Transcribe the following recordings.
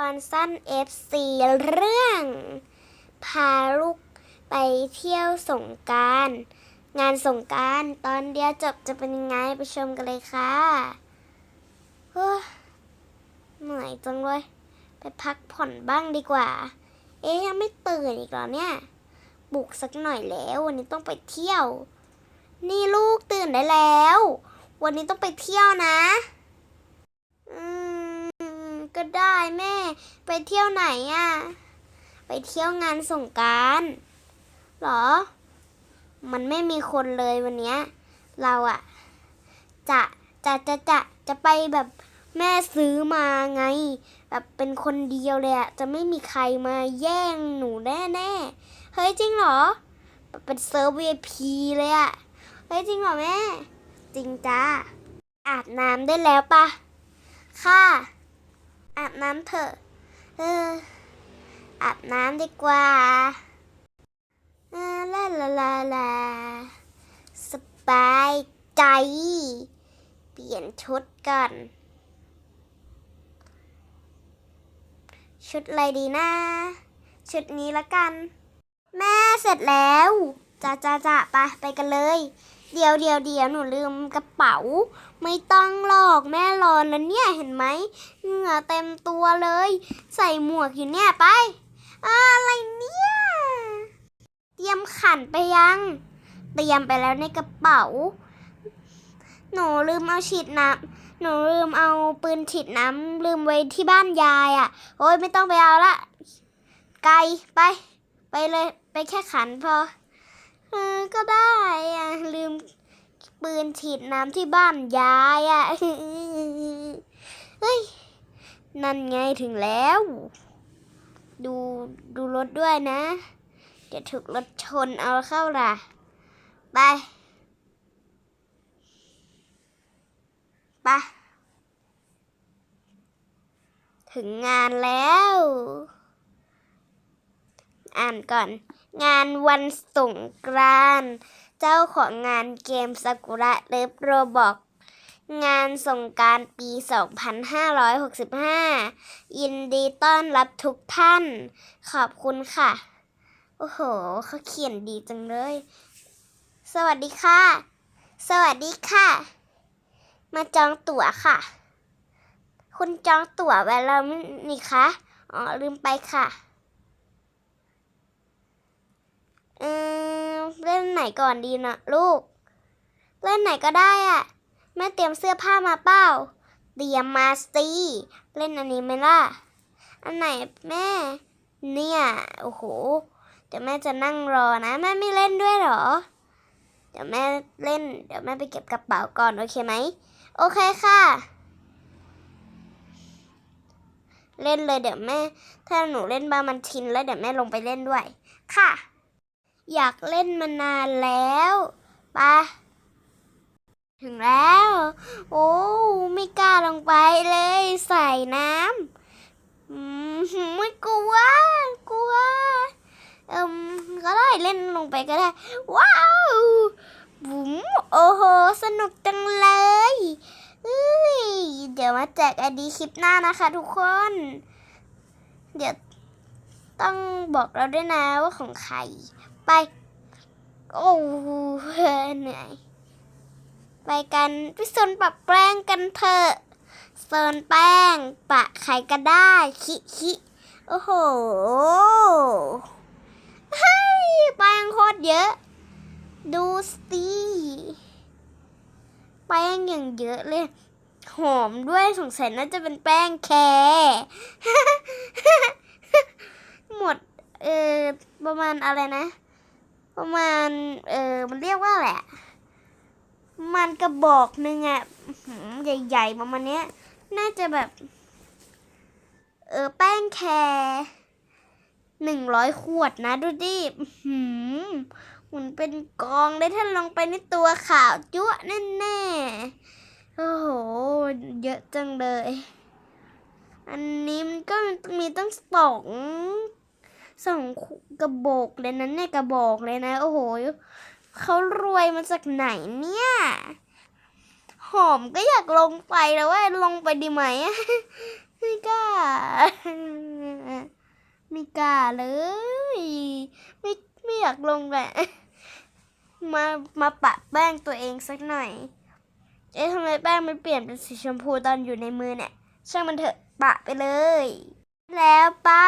ตอนสั้น FC เรื่อง พาลูกไปเที่ยวสงการงานสงการตอนเดียวจบจะเป็นยังไงไปชมกันเลยค่ะเฮ้ยเหนื่อยจังเลย ไปพักผ่อนบ้างดีกว่า เอ๊ยยังไม่ตื่นอีกเหรอเนี่ย บุกสักหน่อยแล้ว วันนี้ต้องไปเที่ยว นี่ลูกตื่นได้แล้ว วันนี้ต้องไปเที่ยวนะ อืม ก็ได้แม่ ไปเที่ยวไหนอะ่ะ ไปเที่ยวงานสงการหรอ มันไม่มีคนเลยวันเนี้ยเราอะจะจะจะจะจะไปแบบแม่ซื้อมาไง แบบเป็นคนเดียวเลยอะจะไม่มีใครมาแย่งหนูแน่แน่เฮ้ยจริงเหรอแบบเป็นเซิร์ฟ VIP เลยอะเฮ้ยจริงเหรอแม่ จริงจ้าอาบน้ำได้แล้วปะค่ะ อาบน้ำเถอะ เออ อาบน้ำดีกว่าลาลาลาลาสบายใจ เปลี่ยนชุดก่อน ชุดอะไรดีนะ ชุดนี้ละกัน แม่เสร็จแล้วจ้าจ้าจ้าไปไปกันเลย เดี๋ยวเดี๋ยวเดี๋ยวหนูลืมกระเป๋า ไม่ต้องหรอกแม่รอนแล้วเนี่ยเห็นไหมเหงื่อเต็มตัวเลย ใส่หมวกอยู่เนี่ยไป อะไรเนี่ย เตรียมขันไปยัง เตรียมไปแล้วในกระเป๋า หนูลืมเอาฉีดน้ำหนูลืมเอาปืนฉีดน้ำลืมไว้ที่บ้านยายอะ่ะ โอ้ยไม่ต้องไปเอาละไกลไป ไปเลยไปแค่ขันพอ เออก็ได้อะลืมปืนฉีดน้ำที่บ้านยายอะเฮ้ย นั่นไงถึงแล้ว ดูดูรถด้วยนะ เดี๋ยวถูกรถชนเอาเข้าล่ะ ไป ไป ถึงงานแล้ว อ่านก่อน งานวันสงกรานต์เจ้าของงานเกมซากุระเลิฟโรบอกงานสงกรารปี 2565 ยินดีต้อนรับทุกท่าน ขอบคุณค่ะ โอ้โห เขาเขียนดีจังเลย สวัสดีค่ะ สวัสดีค่ะ มาจองตั๋วค่ะ คุณจองตั๋วไว้แล้วนี่คะ อ๋อ ลืมไปค่ะ เออเล่น ไหนก่อนดีนะลูก เล่นไหนก็ได้อะแม่เตรียมเสื้อผ้ามาเปล่า เตรียมมาสิเล่นอันนี้ไหมล่ะ อันไหนแม่ เนี่ย โอ้โห เดี๋ยวแม่จะนั่งรอนะ แม่ไม่เล่นด้วยหรอ เดี๋ยวแม่เล่น เดี๋ยวแม่ไปเก็บกระเป๋าก่อนโอเคไหม โอเคค่ะ เล่นเลยเดี๋ยวแม่ ถ้าหนูเล่นบามันชินแล้วเดี๋ยวแม่ลงไปเล่นด้วย ค่ะ อยากเล่นมานานแล้วไปะถึงแล้ว โอ้ ไม่กล้าลงไปเลย ใส่น้ำไม่กลัว กลัว เอิมก็ได้เล่นลงไปก็ได้ ว้าวบุ๋มโอ้โห สนุกจังเลยเอ้ยเดี๋ยวมาแจกไอดีคลิปหน้านะคะทุกคน เดี๋ยวต้องบอกเราด้วยนะว่าของใคร ไป โอ้เหนื่อย ไปกันไปโซนปะแป้งกันเถอะโซนแป้ง ปะใครก็ได้คิคิโอ้โหเฮ้ยแป้งโคตรเยอะ ดูสตีแป้งอย่างเยอะเลยหอมด้วยสงสัยน่าจะเป็นแป้งแคร์หมด เออประมาณอะไรนะ ประมาณ เออมันเรียกว่าอะไรอะมันกระบอกหนึ่งอะหือใหญ่ๆประมาณเนี้ย น่าจะแบบ เออแป้งแคร์หนึ่งร้อยขวดนะดูดิหืมมันเป็นกองเลยถ้าลงไปในตัวขาวจั๊วะแน่ๆ โอ้โห เยอะจังเลย อันนี้มันก็มีตั้งสอง สองกระบอกเลยนะเนี่ยกระบอกเลยนะ โอ้โหเขารวยมาจากไหนเนี่ย หอมก็อยากลงไปแล้วว่าลงไปดีไหมไม่กล้าไม่กล้าเลย ไม่ไม่อยากลงแหละมามาปะแป้งตัวเองสักหน่อยเอ๊ะทำไมแป้งไม่เปลี่ยนเป็นสีชมพูตอนอยู่ในมือเนี่ยช่างมันเถอะปะไปเลย แล้วปะ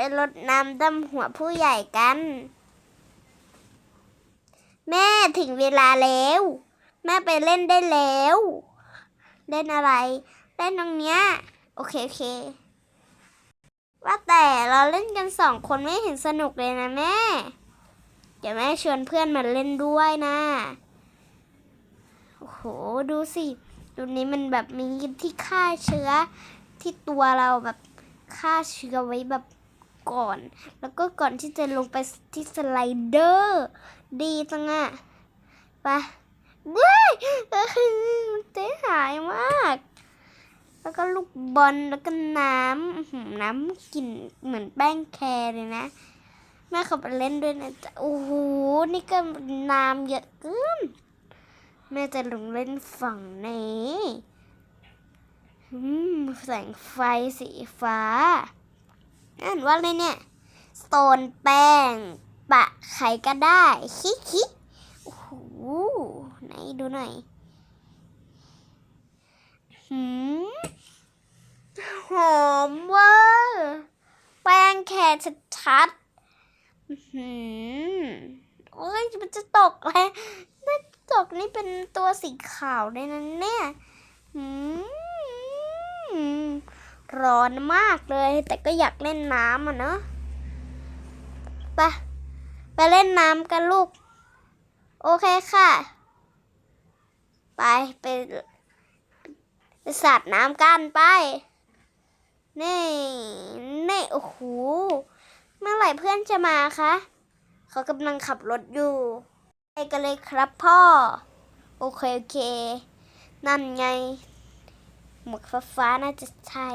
ไปรดน้ำดำหัวผู้ใหญ่กัน แม่ถึงเวลาแล้ว แม่ไปเล่นได้แล้ว เล่นอะไร เล่นตรงเนี้ย โอเคโอเค ว่าแต่เราเล่นกันสองคนไม่เห็นสนุกเลยนะแม่เดี๋ยวแม่ชวนเพื่อนมาเล่นด้วยนะ โอ้โห ดูสิดูนี้มันแบบมีที่ฆ่าเชื้อที่ตัวเราแบบฆ่าเชื้อไว้แบบ ก่อน แล้วก็ก่อนที่จะลงไปที่สไลเดอร์ ดีจังอะไปเว้ยมันเจ๊หายมาก แล้วก็ลูกบอลแล้วก็น้ำน้ำกลิ่นเหมือนแป้งแคร์เลยนะแม่เขาไปเล่นด้วยนะจ๊ะโอ้โหนี่ก็น้ำเยอะเกินแม่จะลงเล่นฝั่งนี้อืมแสงไฟสีฟ้า อ่านว่าอะไรเนี่ยสโตนแป้ง ปะไข่ก็ได้ คิคิโอ้โหไหนดูหน่อยหืมหอมเว่าแป้งแคร์ชัดๆหืมโอ้ยมันจะตกเลยน่าตกนี่เป็นตัวสีขาวเลยนะเนี่ยหืม ร้อนมากเลย แต่ก็อยากเล่นน้ำอะเนาะไปไปเล่นน้ำกันลูก โอเคค่ะ ไปไปไปสาดน้ำกันไป นี่นี่โอ้โหเมื่อไหร่เพื่อนจะมาคะเขากำลังขับรถอยู่ไปกันเลยครับพ่อ โอเค โอเค นั่นไง หมวกฟ้าฟ้าๆน่าจะใช่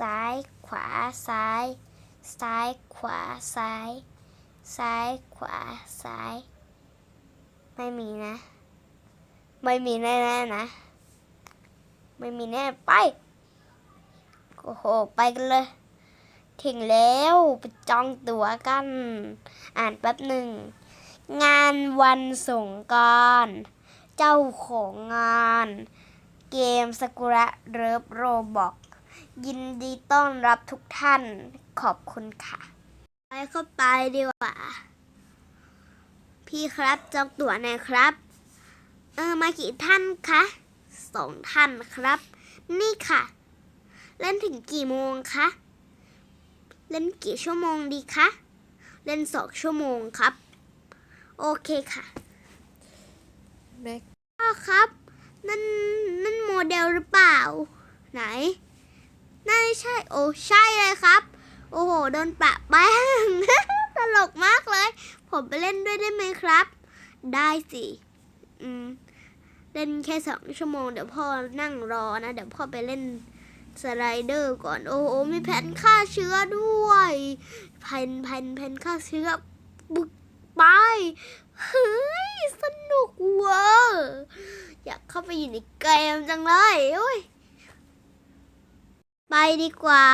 ซ้ายขวาซ้าย ซ้ายขวาซ้าย ซ้ายขวาซ้าย ไม่มีนะ ไม่มีแน่ๆนะ ไม่มีแน่ไป โอ้โห ไปกันเลย ถึงแล้วไปจองตั๋วกัน อ่านแป๊บหนึ่งงานวันสงกราร เจ้าของงาน เกมสกุระเริฟโรบอกยินดีต้อนรับทุกท่านขอบคุณค่ะ ไปเข้าไปดีกว่า พี่ครับจองตั๋วหน่อยครับ เออมากี่ท่านคะสองท่านครับ นี่ค่ะ เล่นถึงกี่โมงคะ เล่นกี่ชั่วโมงดีคะ เล่นสองชั่วโมงครับ โอเคค่ะ แม็กพ่อครับ นั่นนั่นโมเดลหรือเปล่า ไหนน่าใช่โอ้ใช่เลยครับ โอ้โหโดนปะแป้งตลกมากเลย ผมไปเล่นด้วยได้ไหมครับ ได้สิอืมเล่นแค่สองชั่วโมงเดี๋ยวพ่อนั่งรอนะ เดี๋ยวพ่อไปเล่นสไลเดอร์ก่อนโอ้โหมีแผ่นฆ่าเชื้อด้วยแผ่นแผ่นแผ่นฆ่าเชื้อ ไป เฮ้ย สนุกเวอร์อยากเข้าไปอยู่ในเกมจังเลยโอ้ย ไปดีกว่า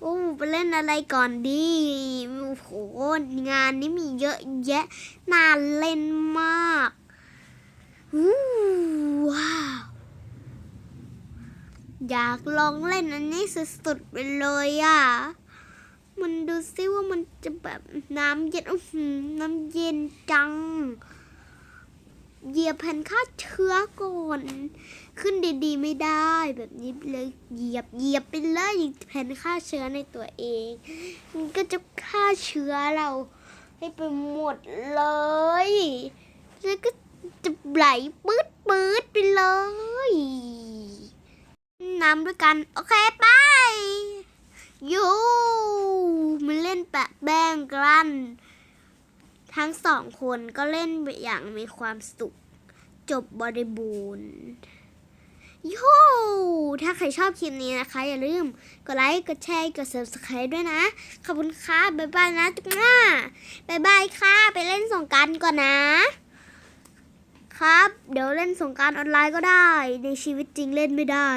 โอ้ไปเล่นอะไรก่อนดีโอ้โหงานนี้มีเยอะแยะน่าเล่นมากอว้าว อยากลองเล่นอันนี้สุดๆไปเลยอะ มันดูซิว่ามันจะแบบน้ำเย็นอื้อหือน้ำเย็นจังเหยียบแผ่นฆ่าเชื้อก่อน ขึ้นดีๆ ไม่ได้ แบบนี้เลยเหยียบเหยียบไปเลยแผ่นฆ่าเชื้อในตัวเอง มันก็จะฆ่าเชื้อเราให้ไปหมดเลยแล้วก็จะไหลปื๊ดปื๊ดไปเลย น้ำด้วยกัน โอเค ไปยู มาเล่นแปะแป้งกลั้น ทั้งสองคนก็เล่นอย่างมีความสุข จบบริบูรณ์โย่ถ้าใครชอบคลิปนี้นะคะ อย่าลืมกดไลค์ กดแชร์ กด subscribe ด้วยนะ ขอบคุณค่ะบ๊ายบายนะจุ๊กหน้าบ๊ายบายค่ะ ไปเล่นสงการก่อนนะ ครับ เดี๋ยวเล่นสงการออนไลน์ก็ได้ ในชีวิตจริงเล่นไม่ได้